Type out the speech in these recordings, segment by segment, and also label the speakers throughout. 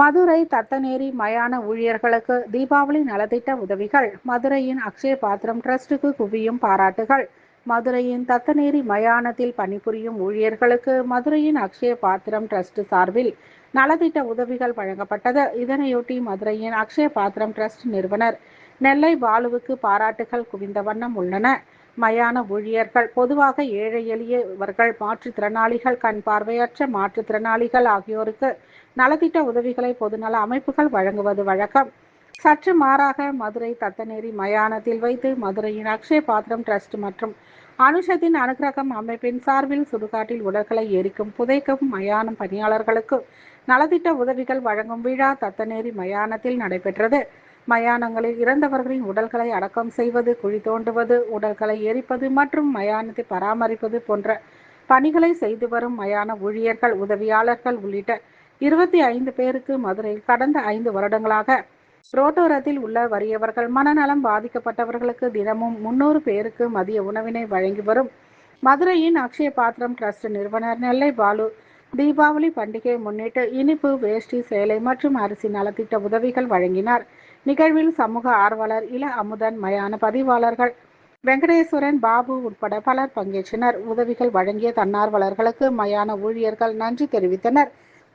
Speaker 1: மதுரை தத்தநேரி மயான ஊழியர்களுக்கு தீபாவளி நலத்திட்ட உதவிகள். மதுரையின் அக்ஷய பாத்திரம் டிரஸ்டுக்கு குவியும் பாராட்டுகள். மதுரையின் தத்தநேரி மயானத்தில் பணிபுரியும் ஊழியர்களுக்கு மதுரையின் அக்ஷய பாத்திரம் டிரஸ்ட் சார்பில் நலத்திட்ட உதவிகள் வழங்கப்பட்டது. இதனையொட்டி மதுரையின் அக்ஷய பாத்திரம் டிரஸ்ட் நிறுவனர் நெல்லை பாலுவுக்கு பாராட்டுகள் குவிந்த வண்ணம் உள்ளன. மயான ஊழியர்கள் பொதுவாக ஏழை எளியவர்கள் மாற்றுத்திறனாளிகள் கண் பார்வையற்ற மாற்றுத்திறனாளிகள் ஆகியோருக்கு நலத்திட்ட உதவிகளை பொதுநல அமைப்புகள் வழங்குவது வழக்கம். சற்று மாறாக மதுரை தத்தநேரி மயானத்தில் வைத்து மதுரையின் அக்ஷய பாத்திரம் டிரஸ்ட் மற்றும் அனுஷத்தின் அனுகிரகம் அமைப்பின் சார்பில் சுடுகாட்டில் உடல்களை எரிக்கும் புதைக்கும் மயானம் பணியாளர்களுக்கு நலத்திட்ட உதவிகள் வழங்கும் விழா தத்தநேரி மயானத்தில் நடைபெற்றது. மயானங்களில் இறந்தவர்களின் உடல்களை அடக்கம் செய்வது குழி தோண்டுவது உடல்களை எரிப்பது மற்றும் மயானத்தை பராமரிப்பது போன்ற பணிகளை செய்து வரும் மயான ஊழியர்கள் உதவியாளர்கள் உள்ளிட்ட இருபத்தி ஐந்து பேருக்கு மதுரையில் கடந்த ஐந்து வருடங்களாக ரோட்டோரத்தில் உள்ள வறியவர்கள் மனநலம் பாதிக்கப்பட்டவர்களுக்கு தினமும் முன்னூறு பேருக்கு மதிய உணவினை வழங்கி வரும் மதுரையின் அக்ஷய பாத்திரம் டிரஸ்ட் நிறுவனர் நெல்லை பாலு. தீபாவளி பண்டிகையை முன்னிட்டு இனிப்பு வேஷ்டி சேலை மற்றும் அரிசி நலத்திட்ட உதவிகள் வழங்கினார். நிகழ்வில் சமூக ஆர்வலர் இள அமுதன் மயான பதிவாளர்கள் வெங்கடேஸ்வரன் பாபு உட்பட பலர் பங்கேற்றனர். உதவிகள் வழங்கிய தன்னார்வலர்களுக்கு மயான ஊழியர்கள் நன்றி தெரிவித்தனர்.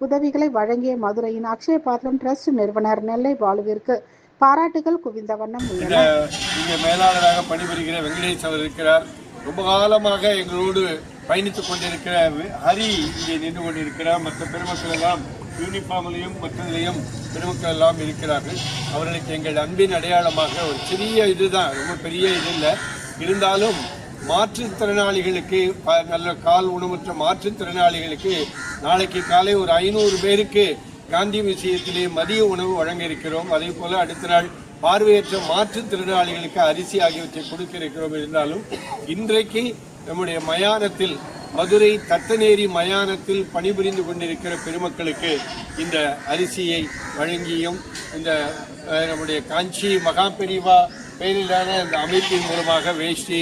Speaker 1: உதவிகளை வழங்கிய மதுரையின் அக்ஷய பாத்திரம் டிரஸ்ட் நிறுவனர் நெல்லை பாலுவிற்கு பாராட்டுகள் குவிந்த வண்ணம் உள்ளன.
Speaker 2: மேலாளராக பணிபுரிகிற வெங்கடேஷ் அவர் இருக்கிறார். ரொம்ப காலமாக எங்களோடு பயணித்துக் கொண்டிருக்கிற ஹரி இங்கே நின்று கொண்டிருக்கிறார். மற்ற பெருமக்கள் எல்லாம் யூனிஃபார்ம்லையும் மற்றதிலையும் பெருமக்கள் எல்லாம் இருக்கிறார்கள். அவர்களுக்கு எங்கள் அன்பின் அடையாளமாக ஒரு சிறிய இதுதான் ரொம்ப பெரிய இது இல்லை இருந்தாலும் மாற்றுத்திறனாளிகளுக்கு நல்ல கால் உணவற்ற மாற்றுத்திறனாளிகளுக்கு நாளைக்கு காலை ஒரு ஐநூறு பேருக்கு காந்தி விஷயத்திலே மதிய உணவு வழங்க இருக்கிறோம் அதே போல் அடுத்த நாள் பார்வையற்ற மாற்றுத்திறனாளிகளுக்கு அரிசி ஆகியவற்றை கொடுக்க இருக்கிறோம். இருந்தாலும் இன்றைக்கு நம்முடைய மயானத்தில் மதுரை தத்தநேரி மயானத்தில் பணிபுரிந்து கொண்டிருக்கிற பெருமக்களுக்கு இந்த அரிசியை வழங்கியும் இந்த நம்முடைய காஞ்சி மகாபெரிவா பெயரிலான இந்த அமைப்பின் மூலமாக வேஷ்டி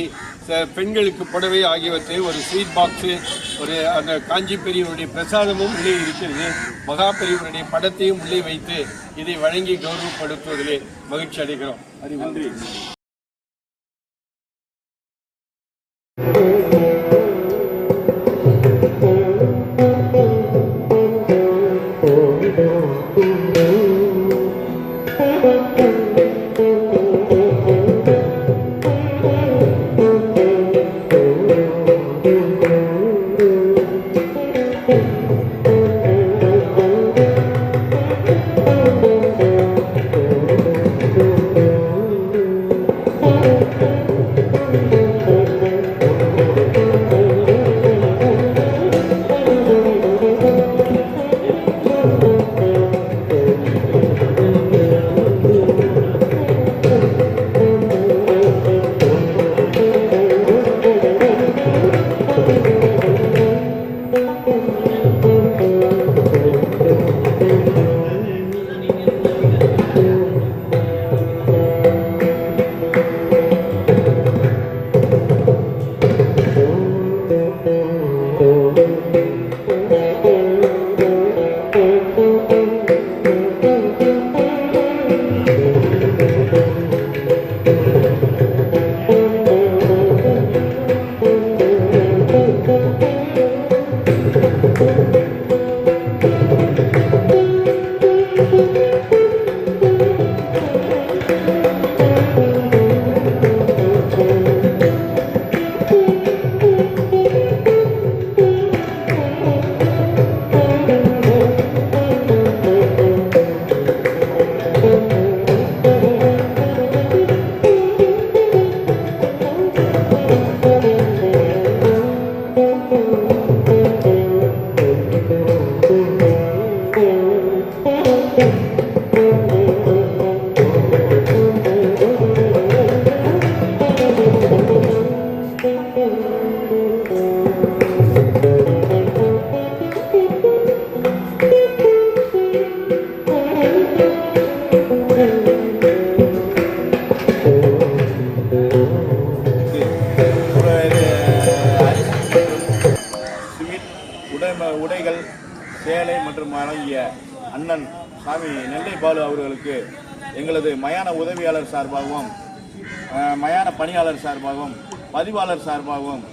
Speaker 2: பெண்களுக்கு புடவை ஆகியவற்றை ஒரு ஸ்வீட் பாக்ஸு ஒரு அந்த காஞ்சி பெரியவருடைய பிரசாதமும் உள்ளே இருக்கிறது. மகா பெரியவருடைய படத்தையும் உள்ளே வைத்து இதை வழங்கி கௌரவப்படுத்துவதிலே மகிழ்ச்சி அடைகிறோம். நன்றி.
Speaker 3: அண்ணன் சாமி நெல்லை பாலு அவர்களுக்கு எங்களது மயான உதவியாளர் சார்பாகவும் மயான பணியாளர் சார்பாகவும் பதிவாளர் சார்பாகவும்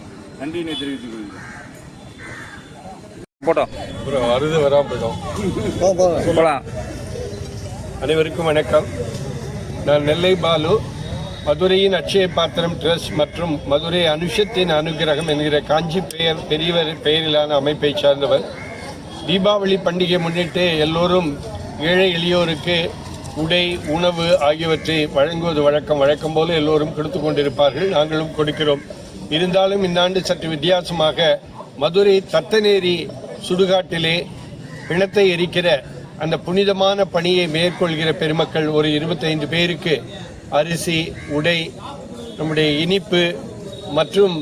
Speaker 3: நன்றியினை தெரிவித்துக் கொள்கிறேன்.
Speaker 4: போட்டோ
Speaker 2: ஒரு அறுது வராம போயிடும். அனைவருக்கும் வணக்கம். நான் நெல்லை பாலு மதுரையின் அட்சய பாத்திரம் ட்ரஸ்ட் மற்றும் மதுரை அனுஷத்தின் அனுகிரகம் என்கிற காஞ்சி பெயர் பெரியவர் பெயரிலான அமைப்பை சார்ந்தவர். தீபாவளி பண்டிகை முன்னிட்டு எல்லோரும் ஏழை எளியோருக்கு உடை உணவு ஆகியவற்றை வழங்குவது வழக்கம். வழக்கம் போல எல்லோரும் கொடுத்து கொண்டிருப்பார்கள். நாங்களும் கொடுக்கிறோம். இருந்தாலும் இந்த ஆண்டு சற்று வித்தியாசமாக மதுரை தத்தநேரி சுடுகாட்டிலே பிணத்தை எரிக்கிற அந்த புனிதமான பணியை மேற்கொள்கிற பெருமக்கள் ஒரு இருபத்தைந்து பேருக்கு அரிசி உடை நம்முடைய இனிப்பு மற்றும்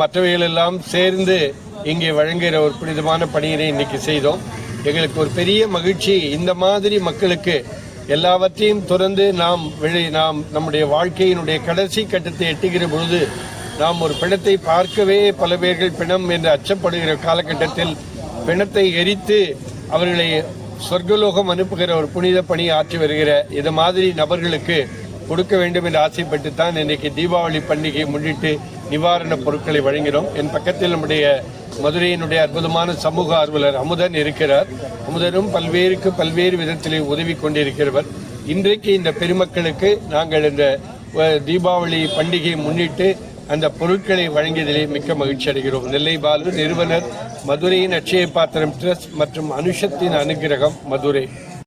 Speaker 2: மற்றவைகளெல்லாம் சேர்ந்து இங்கே வழங்குகிற ஒரு புனிதமான பணியினை இன்னைக்கு செய்தோம். எங்களுக்கு ஒரு பெரிய மகிழ்ச்சி. இந்த மாதிரி மக்களுக்கு எல்லாவற்றையும் துறந்து நாம் விழி நாம் நம்முடைய வாழ்க்கையினுடைய கடைசி கட்டத்தை எட்டுகிற பொழுது நாம் ஒரு பிணத்தை பார்க்கவே பல பேர்கள் பிணம் என்று அச்சப்படுகிற காலகட்டத்தில் பிணத்தை எரித்து அவர்களை சொர்க்கலோகம் அனுப்புகிற ஒரு புனித பணி ஆற்றி வருகிற இது மாதிரி நபர்களுக்கு கொடுக்க வேண்டும் என்று ஆசைப்பட்டு தான் இன்றைக்கு தீபாவளி பண்டிகையை முன்னிட்டு நிவாரணப் பொருட்களை வழங்கினோம். என் பக்கத்தில் நம்முடைய மதுரையினுடைய அற்புதமான சமூக ஆர்வலர் அமுதன் இருக்கிறார். அமுதனும் பல்வேறுக்கு பல்வேறு விதத்திலே உதவி கொண்டிருக்கிறவர். இன்றைக்கு இந்த பெருமக்களுக்கு நாங்கள் இந்த தீபாவளி பண்டிகையை முன்னிட்டு அந்த பொருட்களை வழங்கியதிலே மிக்க மகிழ்ச்சி அடைகிறோம். நெல்லை பாலு நிறுவனர் மதுரையின் அட்சய பாத்திரம் ட்ரஸ்ட் மற்றும் அனுஷத்தின் அனுகிரகம் மதுரை.